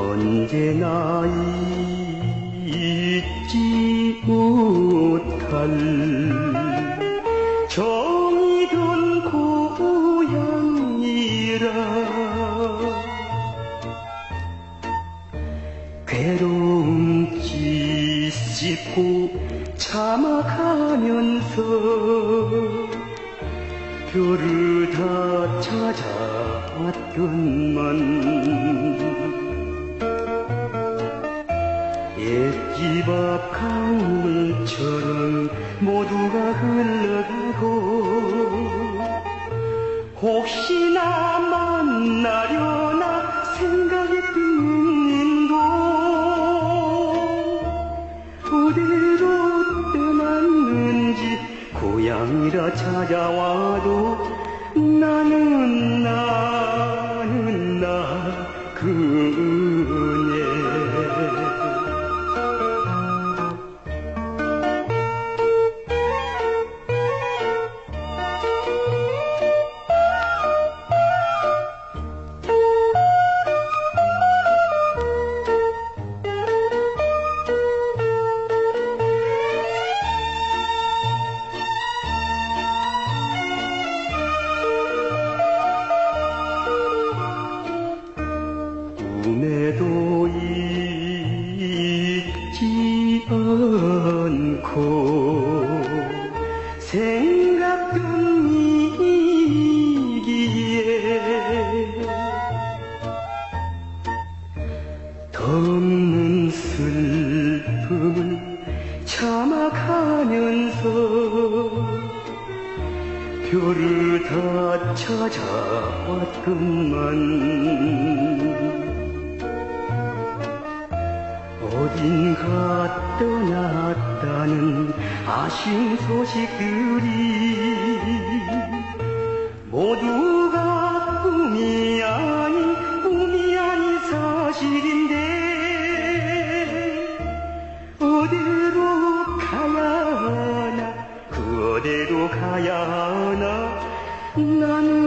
언제나 잊지 못할 정이던 고향이라. 괴로움 찢고 참아가면서 별을 다 찾아왔건만 집앞 강물처럼 모두가 흘러가고 혹시나 만나려나 생각이 드는 도 어디로 떠났는지 고향이라 찾아와도 나는 꿈에도 잊지 않고 생각던 이기에 덮는 슬픔을 참아가면서 별을 다 찾아왔건만 아쉬운 소식들이 모두가 꿈이 아닌 꿈이 아닌 사실인데 어디로 가야 하나 그 어디로 가야 하나 나는